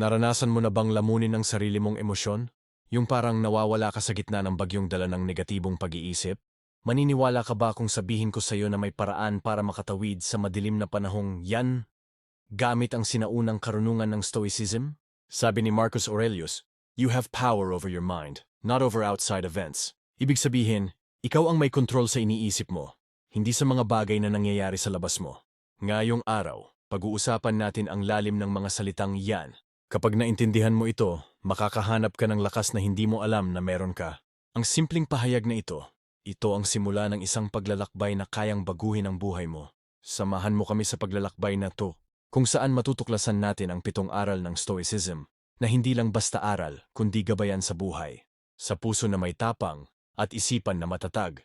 Naranasan mo na bang lamunin ang sarili mong emosyon? Yung parang nawawala ka sa gitna ng bagyong dala ng negatibong pag-iisip? Maniniwala ka ba kung sabihin ko sa iyo na may paraan para makatawid sa madilim na panahong yan? Gamit ang sinaunang karunungan ng Stoicism? Sabi ni Marcus Aurelius, You have power over your mind, not over outside events. Ibig sabihin, ikaw ang may kontrol sa iniisip mo, hindi sa mga bagay na nangyayari sa labas mo. Ngayong araw, pag-uusapan natin ang lalim ng mga salitang yan. Kapag naintindihan mo ito, makakahanap ka ng lakas na hindi mo alam na meron ka. Ang simpleng pahayag na ito, ito ang simula ng isang paglalakbay na kayang baguhin ang buhay mo. Samahan mo kami sa paglalakbay na to, kung saan matutuklasan natin ang pitong aral ng Stoicism, na hindi lang basta aral, kundi gabayan sa buhay. Sa puso na may tapang, at isipan na matatag.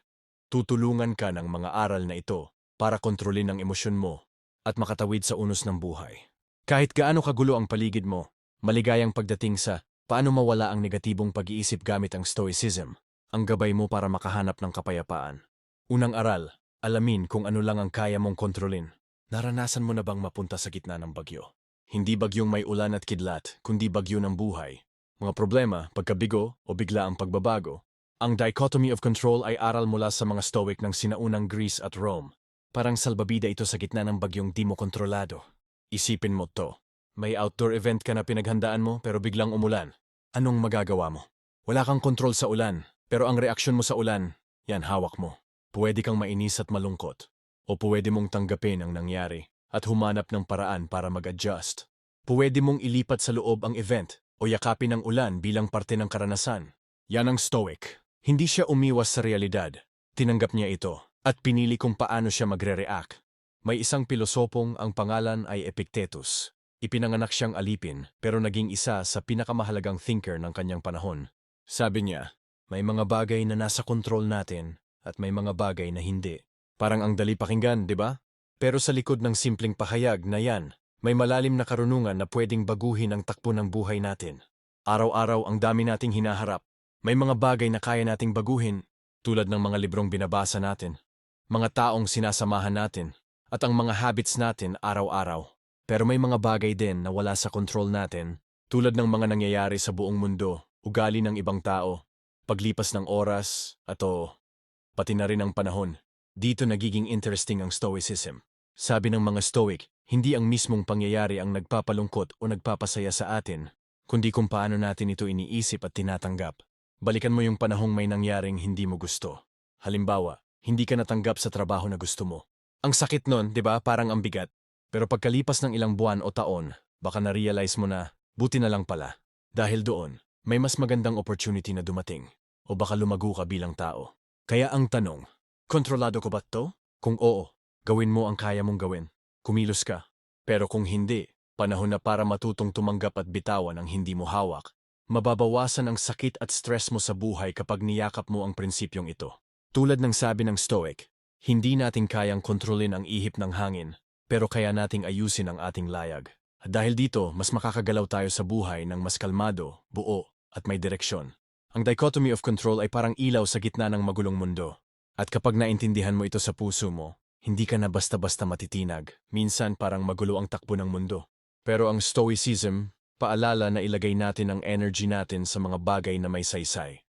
Tutulungan ka ng mga aral na ito para kontrolin ang emosyon mo at makatawid sa unos ng buhay. Kahit gaano kagulo ang paligid mo, maligayang pagdating sa paano mawala ang negatibong pag-iisip gamit ang Stoicism, ang gabay mo para makahanap ng kapayapaan. Unang aral, alamin kung ano lang ang kaya mong kontrolin. Naranasan mo na bang mapunta sa gitna ng bagyo? Hindi bagyong may ulan at kidlat, kundi bagyo ng buhay. Mga problema, pagkabigo o bigla ang pagbabago. Ang dichotomy of control ay aral mula sa mga Stoic ng sinaunang Greece at Rome. Parang salbabida ito sa gitna ng bagyong di mo kontrolado. Isipin mo to. May outdoor event ka na pinaghandaan mo pero biglang umulan. Anong magagawa mo? Wala kang kontrol sa ulan, pero ang reaksyon mo sa ulan, yan hawak mo. Pwede kang mainis at malungkot. O pwede mong tanggapin ang nangyari at humanap ng paraan para mag-adjust. Pwede mong ilipat sa loob ang event o yakapin ang ulan bilang parte ng karanasan. Yan ang Stoic. Hindi siya umiwas sa realidad. Tinanggap niya ito at pinili kung paano siya magre-react. May isang pilosopong ang pangalan ay Epictetus. Ipinanganak siyang alipin pero naging isa sa pinakamahalagang thinker ng kanyang panahon. Sabi niya, may mga bagay na nasa kontrol natin at may mga bagay na hindi. Parang ang dali pakinggan, di ba? Pero sa likod ng simpleng pahayag na yan, may malalim na karunungan na pwedeng baguhin ang takbo ng buhay natin. Araw-araw ang dami nating hinaharap. May mga bagay na kaya nating baguhin, tulad ng mga librong binabasa natin, mga taong sinasamahan natin, at ang mga habits natin araw-araw. Pero may mga bagay din na wala sa kontrol natin, tulad ng mga nangyayari sa buong mundo, ugali ng ibang tao, paglipas ng oras, at o, pati na rin ang panahon. Dito nagiging interesting ang Stoicism. Sabi ng mga Stoic, hindi ang mismong pangyayari ang nagpapalungkot o nagpapasaya sa atin, kundi kung paano natin ito iniisip at tinatanggap. Balikan mo yung panahong may nangyaring hindi mo gusto. Halimbawa, hindi ka natanggap sa trabaho na gusto mo. Ang sakit nun, di ba, parang ang bigat. Pero pagkalipas ng ilang buwan o taon, baka na-realize mo na, buti na lang pala. Dahil doon, may mas magandang opportunity na dumating. O baka lumago ka bilang tao. Kaya ang tanong, kontrolado ko ba to? Kung oo, gawin mo ang kaya mong gawin. Kumilos ka. Pero kung hindi, panahon na para matutong tumanggap at bitawan ang hindi mo hawak. Mababawasan ang sakit at stress mo sa buhay kapag niyakap mo ang prinsipyong ito. Tulad ng sabi ng Stoic, hindi natin kayang kontrolin ang ihip ng hangin, pero kaya nating ayusin ang ating layag. Dahil dito, mas makakagalaw tayo sa buhay ng mas kalmado, buo, at may direksyon. Ang dichotomy of control ay parang ilaw sa gitna ng magulong mundo. At kapag naintindihan mo ito sa puso mo, hindi ka na basta-basta matitinag. Minsan parang magulo ang takbo ng mundo. Pero ang Stoicism, paalala na ilagay natin ang energy natin sa mga bagay na may saysay.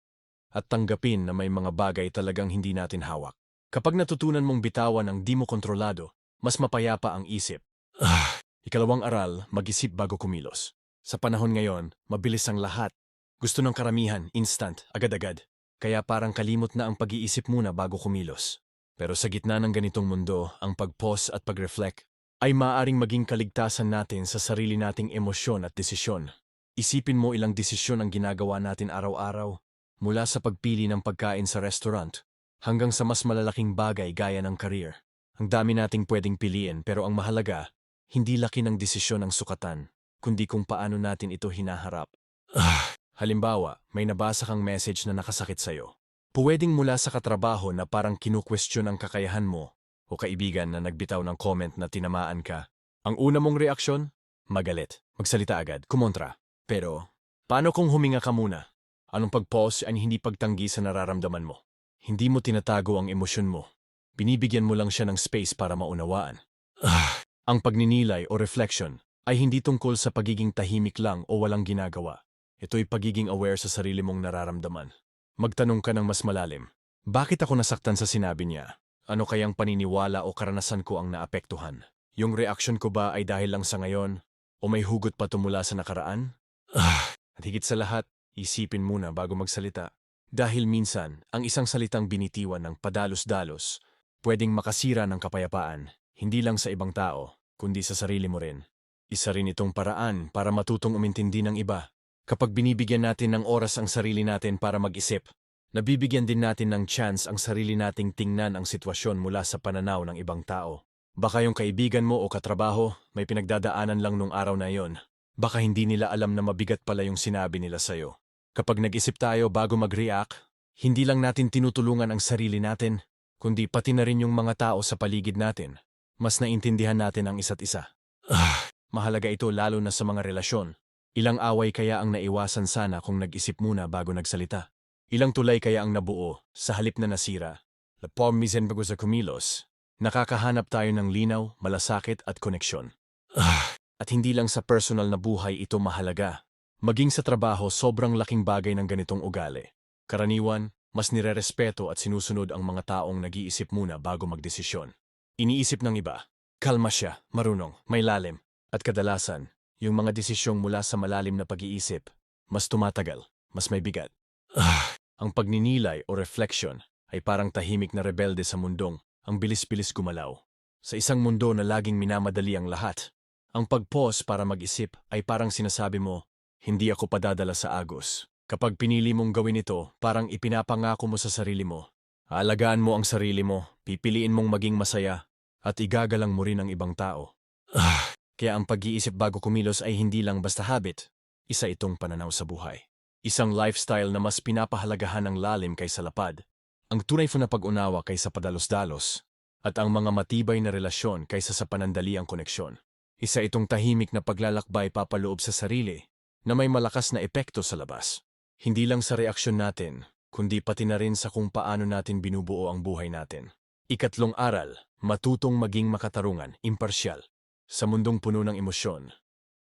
At tanggapin na may mga bagay talagang hindi natin hawak. Kapag natutunan mong bitawan ang di mo kontrolado, mas mapayapa ang isip. Ah, ikalawang aral, mag-isip bago kumilos. Sa panahon ngayon, mabilis ang lahat. Gusto ng karamihan, instant, agad-agad. Kaya parang kalimot na ang pag-iisip muna bago kumilos. Pero sa gitna ng ganitong mundo, ang pag-pause at pag-reflect ay maaring maging kaligtasan natin sa sarili nating emosyon at desisyon. Isipin mo ilang desisyon ang ginagawa natin araw-araw, mula sa pagpili ng pagkain sa restaurant, hanggang sa mas malalaking bagay gaya ng career. Ang dami nating pwedeng piliin pero ang mahalaga, hindi laki ng desisyon ang sukatan, kundi kung paano natin ito hinaharap. Ah, halimbawa, may nabasa kang message na nakasakit sa'yo. Pwedeng mula sa katrabaho na parang kinukwestiyon ang kakayahan mo o kaibigan na nagbitaw ng comment na tinamaan ka. Ang una mong reaksyon? Magalit. Magsalita agad. Kumontra. Pero, paano kung huminga ka muna? Anong pag-pause ay hindi pagtanggi sa nararamdaman mo? Hindi mo tinatago ang emosyon mo. Binibigyan mo lang siya ng space para maunawaan. Ah, ang pagninilay o reflection, ay hindi tungkol sa pagiging tahimik lang o walang ginagawa. Ito'y pagiging aware sa sarili mong nararamdaman. Magtanong ka ng mas malalim. Bakit ako nasaktan sa sinabi niya? Ano kayang paniniwala o karanasan ko ang naapektuhan? Yung reaksyon ko ba ay dahil lang sa ngayon? O may hugot pa tumula sa nakaraan? Ah, at higit sa lahat, isipin muna bago magsalita. Dahil minsan, ang isang salitang binitiwan ng padalos-dalos, pwedeng makasira ng kapayapaan, hindi lang sa ibang tao, kundi sa sarili mo rin. Isa rin itong paraan para matutong umintindi ng iba. Kapag binibigyan natin ng oras ang sarili natin para mag-isip, nabibigyan din natin ng chance ang sarili nating tingnan ang sitwasyon mula sa pananaw ng ibang tao. Baka yung kaibigan mo o katrabaho may pinagdadaanan lang nung araw na yon. Baka hindi nila alam na mabigat pala yung sinabi nila sa'yo. Kapag nag-isip tayo bago mag-react, hindi lang natin tinutulungan ang sarili natin, kundi pati na rin yung mga tao sa paligid natin. Mas naintindihan natin ang isa't isa. Ah, mahalaga ito lalo na sa mga relasyon. Ilang away kaya ang naiwasan sana kung nag-isip muna bago nagsalita? Ilang tulay kaya ang nabuo sa halip na nasira? La pomisen bago sa kumilos. Nakakahanap tayo ng linaw, malasakit at koneksyon. Ah, at hindi lang sa personal na buhay ito mahalaga. Maging sa trabaho, sobrang laking bagay ng ganitong ugali. Karaniwan, mas nirerespeto at sinusunod ang mga taong nag-iisip muna bago magdesisyon. Iniisip ng iba, kalma siya, marunong, may lalim, at kadalasan, yung mga desisyong mula sa malalim na pag-iisip, mas tumatagal, mas may bigat. Ah, ang pagninilay o reflection ay parang tahimik na rebelde sa mundong ang bilis-bilis gumalaw. Sa isang mundo na laging minamadali ang lahat, ang pag-pause para mag-isip ay parang sinasabi mo, hindi ako padadala sa agos. Kapag pinili mong gawin ito, parang ipinapangako mo sa sarili mo. Aalagaan mo ang sarili mo, pipiliin mong maging masaya, at igagalang mo rin ang ibang tao. Kaya ang pag-iisip bago kumilos ay hindi lang basta habit, isa itong pananaw sa buhay. Isang lifestyle na mas pinapahalagahan ng lalim kaysa lapad, ang tunay na pag-unawa kaysa padalos-dalos, at ang mga matibay na relasyon kaysa sa panandaliang koneksyon. Isa itong tahimik na paglalakbay papaloob sa sarili na may malakas na epekto sa labas. Hindi lang sa reaksyon natin, kundi pati na rin sa kung paano natin binubuo ang buhay natin. Ikatlong aral, matutong maging makatarungan, imparsyal. Sa mundong puno ng emosyon,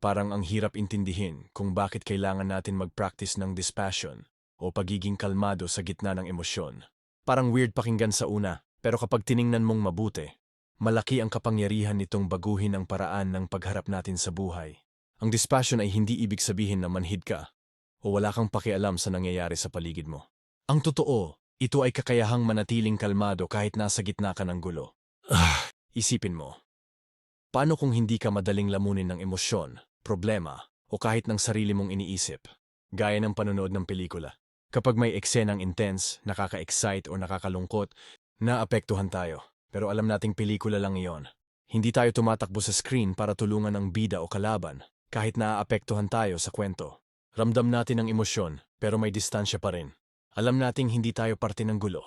parang ang hirap intindihin kung bakit kailangan natin mag-practice ng dispassion o pagiging kalmado sa gitna ng emosyon. Parang weird pakinggan sa una, pero kapag tiningnan mong mabuti, malaki ang kapangyarihan nitong baguhin ang paraan ng pagharap natin sa buhay. Ang dispassion ay hindi ibig sabihin na manhid ka o wala kang pakialam sa nangyayari sa paligid mo. Ang totoo, ito ay kakayahang manatiling kalmado kahit nasa gitna ka ng gulo. Ah, isipin mo, Paano kung hindi ka madaling lamunin ng emosyon, problema, o kahit ng sarili mong iniisip? Gaya ng panonood ng pelikula. Kapag may eksenang intense, nakaka-excite o nakakalungkot, naapektuhan tayo. Pero alam nating pelikula lang iyon. Hindi tayo tumatakbo sa screen para tulungan ang bida o kalaban, kahit naaapektuhan tayo sa kwento. Ramdam natin ang emosyon, pero may distansya pa rin. Alam nating hindi tayo parte ng gulo.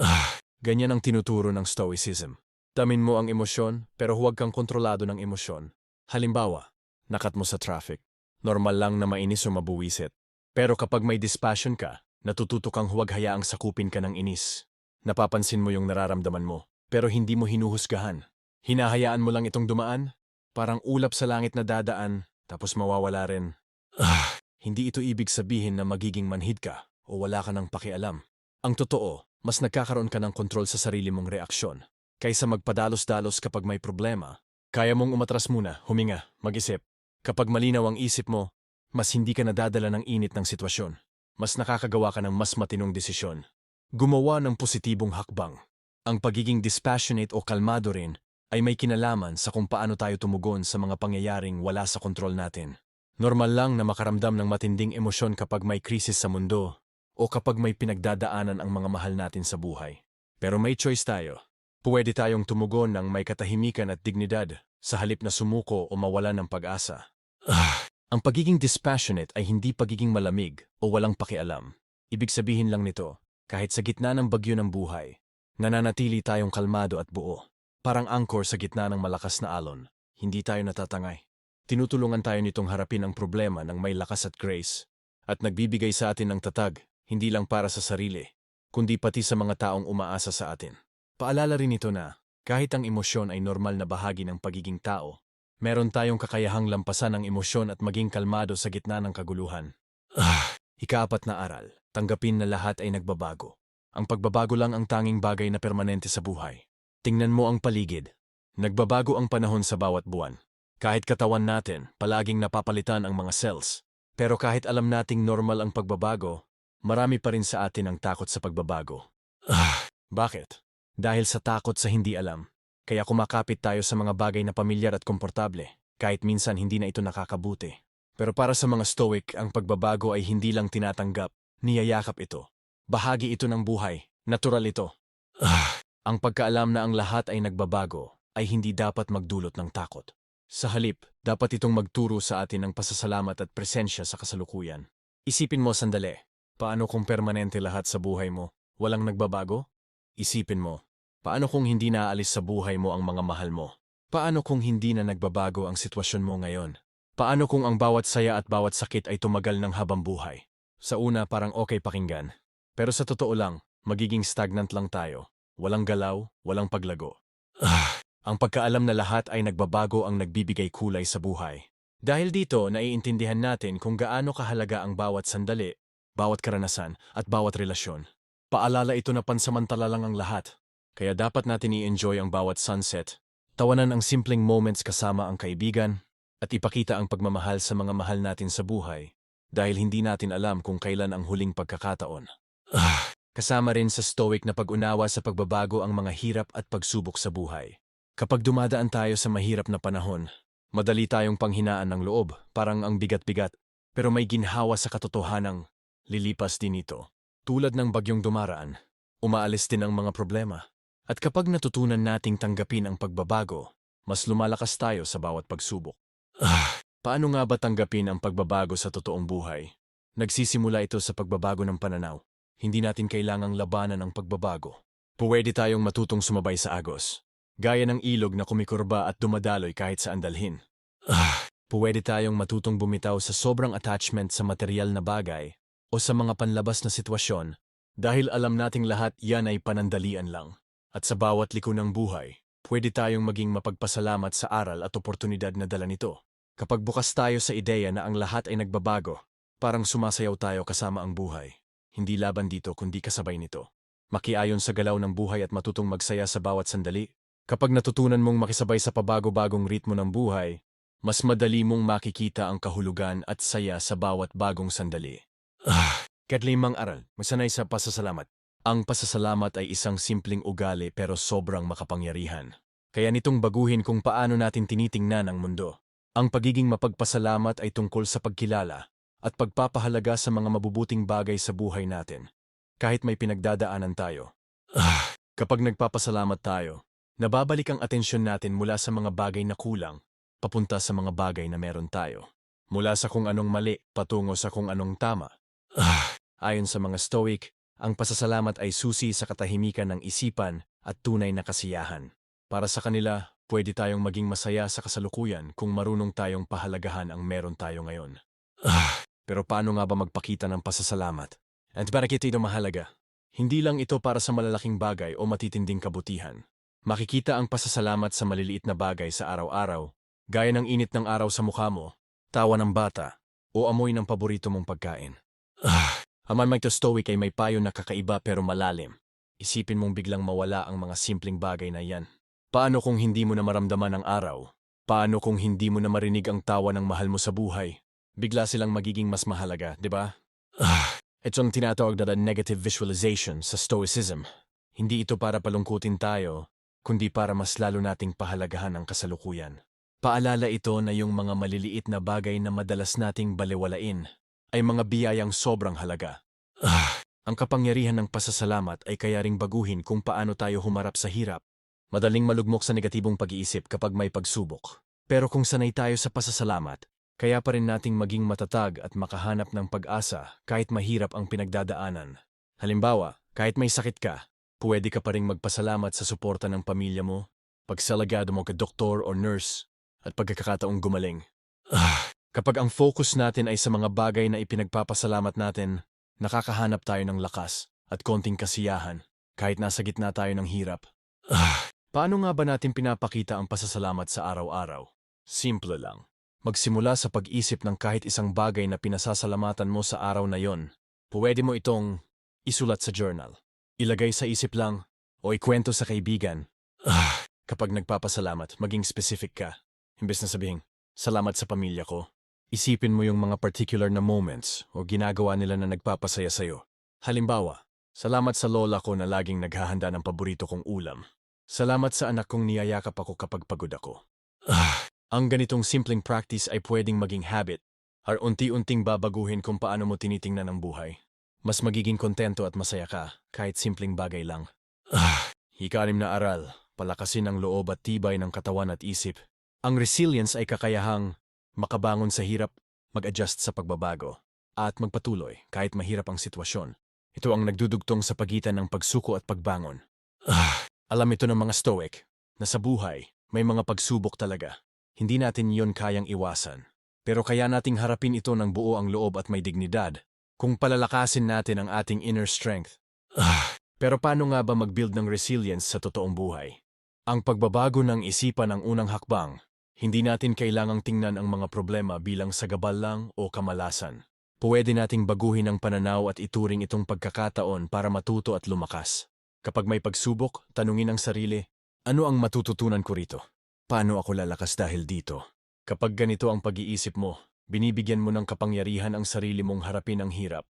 Ah, ganyan ang tinuturo ng Stoicism. Damin mo ang emosyon, pero huwag kang kontrolado ng emosyon. Halimbawa, nakat mo sa traffic. Normal lang na mainis o mabuwisit. Pero kapag may dispassion ka, natututo kang huwag hayaang sakupin ka ng inis. Napapansin mo yung nararamdaman mo, pero hindi mo hinuhusgahan. Hinahayaan mo lang itong dumaan, parang ulap sa langit na dadaan, tapos mawawala rin. Ah, hindi ito ibig sabihin na magiging manhid ka o wala ka ng pakialam. Ang totoo, mas nagkakaroon ka ng kontrol sa sarili mong reaksyon kaysa magpadalos-dalos kapag may problema. Kaya mong umatras muna, huminga, mag-isip. Kapag malinaw ang isip mo, mas hindi ka nadadala ng init ng sitwasyon. Mas nakakagawa ka ng mas matinong desisyon. Gumawa ng positibong hakbang. Ang pagiging dispassionate o kalmado rin ay may kinalaman sa kung paano tayo tumugon sa mga pangyayaring wala sa kontrol natin. Normal lang na makaramdam ng matinding emosyon kapag may krisis sa mundo o kapag may pinagdadaanan ang mga mahal natin sa buhay. Pero may choice tayo. Pwede tayong tumugon ng may katahimikan at dignidad sa halip na sumuko o mawala ng pag-asa. Ah, ang pagiging dispassionate ay hindi pagiging malamig o walang pakialam. Ibig sabihin lang nito, kahit sa gitna ng bagyo ng buhay, nananatili tayong kalmado at buo. Parang angkor sa gitna ng malakas na alon, hindi tayo natatangay. Tinutulungan tayo nitong harapin ang problema ng may lakas at grace, at nagbibigay sa atin ng tatag, hindi lang para sa sarili, kundi pati sa mga taong umaasa sa atin. Paalala rin ito na, kahit ang emosyon ay normal na bahagi ng pagiging tao, Meron tayong kakayahang lampasan ang emosyon at maging kalmado sa gitna ng kaguluhan. Ah, ikaapat na aral, tanggapin na lahat ay nagbabago. Ang pagbabago lang ang tanging bagay na permanente sa buhay. Tingnan mo ang paligid. Nagbabago ang panahon sa bawat buwan. Kahit katawan natin, palaging napapalitan ang mga cells. Pero kahit alam nating normal ang pagbabago, marami pa rin sa atin ang takot sa pagbabago. Ah, bakit? Dahil sa takot sa hindi alam. Kaya kumakapit tayo sa mga bagay na pamilyar at komportable, kahit minsan hindi na ito nakakabuti. Pero para sa mga stoic, ang pagbabago ay hindi lang tinatanggap, niyayakap ito. Bahagi ito ng buhay, natural ito. Ah, ang pagkaalam na ang lahat ay nagbabago ay hindi dapat magdulot ng takot. Sa halip, dapat itong magturo sa atin ng pasasalamat at presensya sa kasalukuyan. Isipin mo sandali, paano kung permanente lahat sa buhay mo? Walang nagbabago? Isipin mo, paano kung hindi naaalis sa buhay mo ang mga mahal mo? Paano kung hindi na nagbabago ang sitwasyon mo ngayon? Paano kung ang bawat saya at bawat sakit ay tumagal ng habang buhay? Sa una parang okay pakinggan. Pero sa totoo lang, magiging stagnant lang tayo. Walang galaw, walang paglago. Ah, ang pagkaalam na lahat ay nagbabago ang nagbibigay kulay sa buhay. Dahil dito, naiintindihan natin kung gaano kahalaga ang bawat sandali, bawat karanasan, at bawat relasyon. Paalala ito na pansamantala lang ang lahat. Kaya dapat natin i-enjoy ang bawat sunset, tawanan ang simpleng moments kasama ang kaibigan, at ipakita ang pagmamahal sa mga mahal natin sa buhay dahil hindi natin alam kung kailan ang huling pagkakataon. Ah, kasama rin sa stoic na pag-unawa sa pagbabago ang mga hirap at pagsubok sa buhay. Kapag dumadaan tayo sa mahirap na panahon, madali tayong panghinaan ng loob, parang ang bigat-bigat, pero may ginhawa sa katotohanang lilipas din ito. Tulad ng bagyong dumaraan, umaalis din ang mga problema. At kapag natutunan nating tanggapin ang pagbabago, mas lumalakas tayo sa bawat pagsubok. Ah, paano nga ba tanggapin ang pagbabago sa totoong buhay? Nagsisimula ito sa pagbabago ng pananaw. Hindi natin kailangang labanan ang pagbabago. Pwede tayong matutong sumabay sa agos. Gaya ng ilog na kumikurba at dumadaloy kahit saan dalhin. Ah, pwede tayong matutong bumitaw sa sobrang attachment sa material na bagay o sa mga panlabas na sitwasyon dahil alam nating lahat yan ay panandalian lang. At sa bawat liko ng buhay, pwede tayong maging mapagpasalamat sa aral at oportunidad na dala nito. Kapag bukas tayo sa ideya na ang lahat ay nagbabago, parang sumasayaw tayo kasama ang buhay. Hindi laban dito kundi kasabay nito. Makiayon sa galaw ng buhay at matutong magsaya sa bawat sandali. Kapag natutunan mong makisabay sa pabago-bagong ritmo ng buhay, mas madali mong makikita ang kahulugan at saya sa bawat bagong sandali. Ah, katlimang aral, masanay sa pasasalamat. Ang pasasalamat ay isang simpleng ugali pero sobrang makapangyarihan. Kaya nitong baguhin kung paano natin tinitingnan ang mundo. Ang pagiging mapagpasalamat ay tungkol sa pagkilala at pagpapahalaga sa mga mabubuting bagay sa buhay natin. Kahit may pinagdadaanan tayo. Ah, kapag nagpapasalamat tayo, nababalik ang atensyon natin mula sa mga bagay na kulang, papunta sa mga bagay na meron tayo. Mula sa kung anong mali, patungo sa kung anong tama. Ah, ayon sa mga Stoic, ang pasasalamat ay susi sa katahimikan ng isipan at tunay na kasiyahan. Para sa kanila, pwede tayong maging masaya sa kasalukuyan kung marunong tayong pahalagahan ang meron tayo ngayon. Ah, pero paano nga ba magpakita ng pasasalamat? At bakit ito mahalaga? Hindi lang ito para sa malalaking bagay o matitinding kabutihan. Makikita ang pasasalamat sa maliliit na bagay sa araw-araw, gaya ng init ng araw sa mukha mo, tawa ng bata, o amoy ng paborito mong pagkain. Ah, ang Mike Stoic ay may payo na kakaiba pero malalim. Isipin mong biglang mawala ang mga simpleng bagay na yan. Paano kung hindi mo na maramdaman ang araw? Paano kung hindi mo na marinig ang tawa ng mahal mo sa buhay? Bigla silang magiging mas mahalaga, di ba? Ito ang tinatawag na negative visualization sa Stoicism. Hindi ito para palungkutin tayo, kundi para mas lalo nating pahalagahan ang kasalukuyan. Paalala ito na yung mga maliliit na bagay na madalas nating balewalain ay mga biyayang sobrang halaga. Ah, ang kapangyarihan ng pasasalamat ay kaya ring baguhin kung paano tayo humarap sa hirap. Madaling malugmok sa negatibong pag-iisip kapag may pagsubok. Pero kung sanay tayo sa pasasalamat, kaya pa rin nating maging matatag at makahanap ng pag-asa kahit mahirap ang pinagdadaanan. Halimbawa, kahit may sakit ka, pwede ka pa rin magpasalamat sa suporta ng pamilya mo, pagsalagado mo ka doktor o nurse, at pagkakataong gumaling. Ah, Kapag ang focus natin ay sa mga bagay na ipinagpapasalamat natin, nakakahanap tayo ng lakas at konting kasiyahan kahit nasa gitna tayo ng hirap. Ah, paano nga ba natin pinapakita ang pasasalamat sa araw-araw? Simple lang. Magsimula sa pag-isip ng kahit isang bagay na pinasasalamatan mo sa araw na yon. Pwede mo itong isulat sa journal. Ilagay sa isip lang o ikwento sa kaibigan. Ah, kapag nagpapasalamat, maging specific ka. Imbes na sabihin, salamat sa pamilya ko. Isipin mo yung mga particular na moments o ginagawa nila na nagpapasaya sa'yo. Halimbawa, salamat sa lola ko na laging naghahanda ng paborito kong ulam. Salamat sa anak kong niyayakap ako kapag pagod ako. Ah, ang ganitong simpleng practice ay pwedeng maging habit or unti-unting babaguhin kung paano mo tinitingnan ang buhay. Mas magiging kontento at masaya ka kahit simpleng bagay lang. Ah, ikalim na aral, palakasin ang loob at tibay ng katawan at isip. Ang resilience ay kakayahang makabangon sa hirap, mag-adjust sa pagbabago, at magpatuloy kahit mahirap ang sitwasyon. Ito ang nagdudugtong sa pagitan ng pagsuko at pagbangon. Ah, alam ito ng mga stoic na sa buhay may mga pagsubok talaga. Hindi natin yon kayang iwasan. Pero kaya nating harapin ito ng buo ang loob at may dignidad kung palalakasin natin ang ating inner strength. Ah, pero paano nga ba mag-build ng resilience sa totoong buhay? Ang pagbabago ng isipan ang unang hakbang hindi natin kailangang tingnan ang mga problema bilang sagabal lang o kamalasan. Pwede nating baguhin ang pananaw at ituring itong pagkakataon para matuto at lumakas. Kapag may pagsubok, tanungin ang sarili, ano ang matututunan ko rito? Paano ako lalakas dahil dito? Kapag ganito ang pag-iisip mo, binibigyan mo ng kapangyarihan ang sarili mong harapin ang hirap,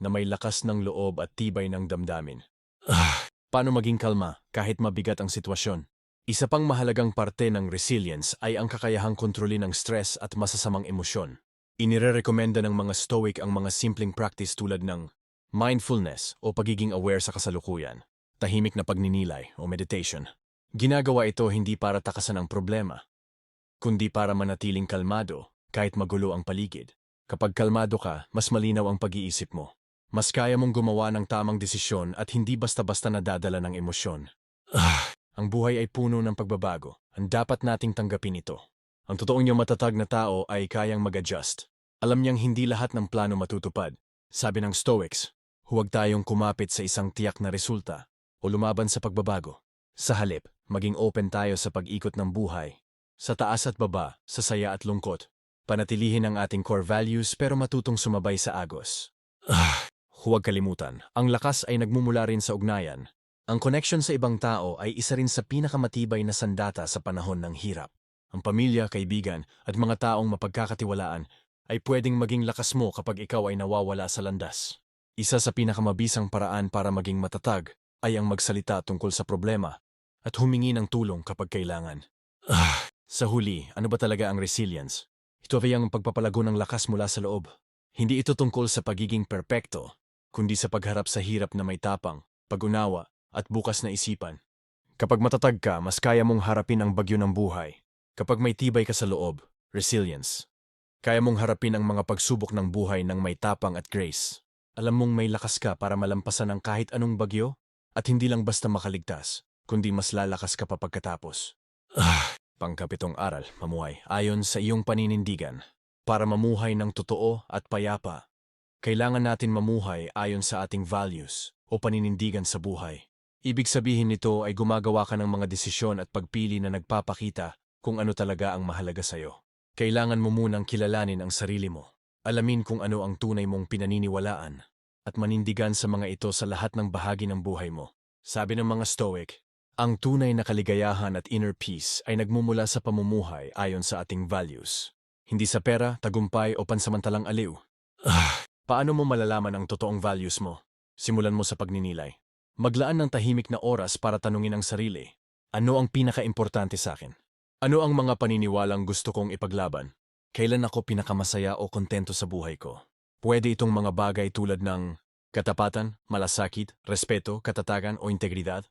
na may lakas ng loob at tibay ng damdamin. Ah, paano maging kalma kahit mabigat ang sitwasyon? Isa pang mahalagang parte ng resilience ay ang kakayahang kontrolin ng stress at masasamang emosyon. Inirerekomenda ng mga stoic ang mga simpleng practice tulad ng mindfulness o pagiging aware sa kasalukuyan, tahimik na pagninilay o meditation. Ginagawa ito hindi para takasan ang problema, kundi para manatiling kalmado kahit magulo ang paligid. Kapag kalmado ka, mas malinaw ang pag-iisip mo. Mas kaya mong gumawa ng tamang desisyon at hindi basta-basta nadadala ng emosyon. Ah, ang buhay ay puno ng pagbabago. Ang dapat nating tanggapin ito. Ang totoong niyong matatag na tao ay kayang mag-adjust. Alam niyang hindi lahat ng plano matutupad. Sabi ng Stoics, huwag tayong kumapit sa isang tiyak na resulta o lumaban sa pagbabago. Sa halip, maging open tayo sa pag-ikot ng buhay. Sa taas at baba, sa saya at lungkot. Panatilihin ang ating core values pero matutong sumabay sa agos. Ah, huwag kalimutan, ang lakas ay nagmumula rin sa ugnayan. Ang connection sa ibang tao ay isa rin sa pinakamatibay na sandata sa panahon ng hirap. Ang pamilya, kaibigan, at mga taong mapagkakatiwalaan ay pwedeng maging lakas mo kapag ikaw ay nawawala sa landas. Isa sa pinakamabisang paraan para maging matatag ay ang magsalita tungkol sa problema at humingi ng tulong kapag kailangan. Ah, sa huli, ano ba talaga ang resilience? Ito ay ang pagpapalago ng lakas mula sa loob. Hindi ito tungkol sa pagiging perpekto, kundi sa pagharap sa hirap na may tapang, pag-unawa, at bukas na isipan. Kapag matatag ka, mas kaya mong harapin ang bagyo ng buhay. Kapag may tibay ka sa loob, resilience. Kaya mong harapin ang mga pagsubok ng buhay ng may tapang at grace. Alam mong may lakas ka para malampasan ang kahit anong bagyo at hindi lang basta makaligtas, kundi mas lalakas ka pa pagkatapos. Ah, pangkapitong aral, mamuhay, ayon sa iyong paninindigan. Para mamuhay ng totoo at payapa, kailangan natin mamuhay ayon sa ating values o paninindigan sa buhay. Ibig sabihin nito ay gumagawa ka ng mga desisyon at pagpili na nagpapakita kung ano talaga ang mahalaga sa'yo. Kailangan mo munang kilalanin ang sarili mo, alamin kung ano ang tunay mong pinaniniwalaan, at manindigan sa mga ito sa lahat ng bahagi ng buhay mo. Sabi ng mga Stoic, ang tunay na kaligayahan at inner peace ay nagmumula sa pamumuhay ayon sa ating values. Hindi sa pera, tagumpay o pansamantalang aliw. Paano mo malalaman ang totoong values mo? Simulan mo sa pagninilay. Maglaan ng tahimik na oras para tanungin ang sarili, ano ang pinaka-importante sa akin? Ano ang mga paniniwalang gusto kong ipaglaban? Kailan ako pinakamasaya o kontento sa buhay ko? Pwede itong mga bagay tulad ng katapatan, malasakit, respeto, katatagan o integridad?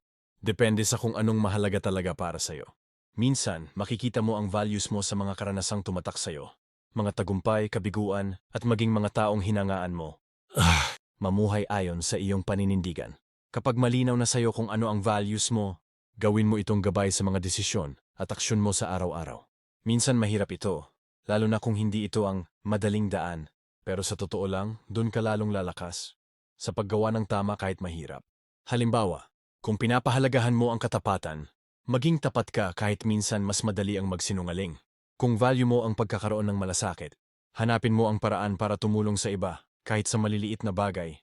Depende sa kung anong mahalaga talaga para sa'yo. Minsan, makikita mo ang values mo sa mga karanasang tumatak sa'yo. Mga tagumpay, kabiguan, at maging mga taong hinangaan mo. Ah, mamuhay ayon sa iyong paninindigan. Kapag malinaw na sa'yo kung ano ang values mo, gawin mo itong gabay sa mga desisyon at aksyon mo sa araw-araw. Minsan mahirap ito, lalo na kung hindi ito ang madaling daan, pero sa totoo lang, dun ka lalong lalakas sa paggawa ng tama kahit mahirap. Halimbawa, kung pinapahalagahan mo ang katapatan, maging tapat ka kahit minsan mas madali ang magsinungaling. Kung value mo ang pagkakaroon ng malasakit, hanapin mo ang paraan para tumulong sa iba, kahit sa maliliit na bagay.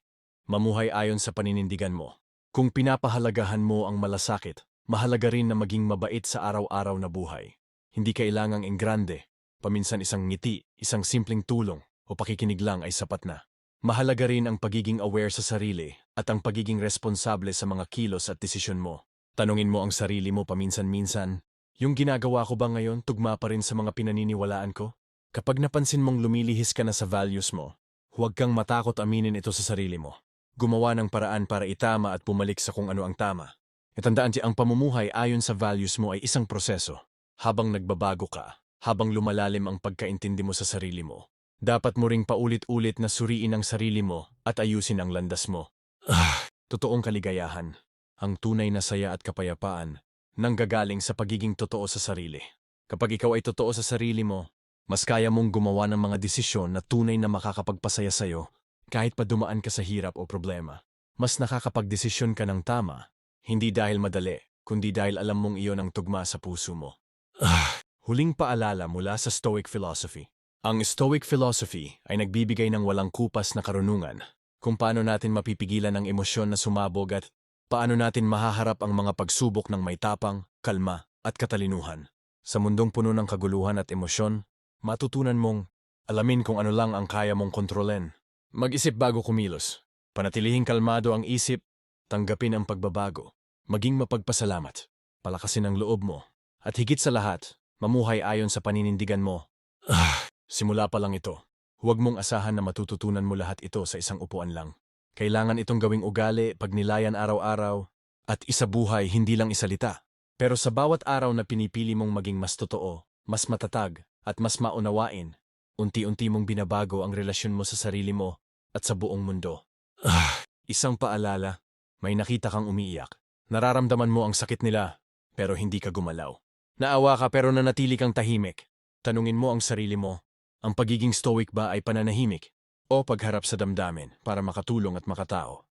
Mamuhay ayon sa paninindigan mo. Kung pinapahalagahan mo ang malasakit, mahalaga rin na maging mabait sa araw-araw na buhay. Hindi kailangang enggrande, paminsan isang ngiti, isang simpleng tulong, o pakikinig lang ay sapat na. Mahalaga rin ang pagiging aware sa sarili at ang pagiging responsable sa mga kilos at desisyon mo. Tanungin mo ang sarili mo paminsan-minsan, yung ginagawa ko ba ngayon tugma pa rin sa mga pinaniniwalaan ko? Kapag napansin mong lumilihis ka na sa values mo, huwag kang matakot aminin ito sa sarili mo. Gumawa ng paraan para itama at bumalik sa kung ano ang tama. Itandaan ang pamumuhay ayon sa values mo ay isang proseso. Habang nagbabago ka, habang lumalalim ang pagkaintindi mo sa sarili mo, dapat mo ring paulit-ulit na suriin ang sarili mo at ayusin ang landas mo. Ah, totoong kaligayahan, ang tunay na saya at kapayapaan, nanggagaling sa pagiging totoo sa sarili. Kapag ikaw ay totoo sa sarili mo, mas kaya mong gumawa ng mga desisyon na tunay na makakapagpasaya sa'yo kahit pa dumaan ka sa hirap o problema. Mas nakakapagdesisyon ka ng tama, hindi dahil madali, kundi dahil alam mong iyon ang tugma sa puso mo. Ah, huling paalala mula sa Stoic Philosophy. Ang Stoic Philosophy ay nagbibigay ng walang kupas na karunungan kung paano natin mapipigilan ang emosyon na sumabog at paano natin mahaharap ang mga pagsubok ng may tapang, kalma at katalinuhan. Sa mundong puno ng kaguluhan at emosyon, matutunan mong alamin kung ano lang ang kaya mong kontrolen. Mag-isip bago kumilos. Panatilihing kalmado ang isip, tanggapin ang pagbabago, maging mapagpasalamat, palakasin ang loob mo, at higit sa lahat, mamuhay ayon sa paninindigan mo. Ah, simula pa lang ito. Huwag mong asahan na matututunan mo lahat ito sa isang upuan lang. Kailangan itong gawing ugali, pagnilayan araw-araw, at isa buhay hindi lang isalita. Pero sa bawat araw na pinipili mong maging mas totoo, mas matatag, at mas maunawain, unti-unti mong binabago ang relasyon mo sa sarili mo at sa buong mundo. Ah, isang paalala, may nakita kang umiiyak. Nararamdaman mo ang sakit nila, pero hindi ka gumalaw. Naawa ka pero nanatili kang tahimik. Tanungin mo ang sarili mo, ang pagiging stoic ba ay pananahimik o pagharap sa damdamin para makatulong at makatao?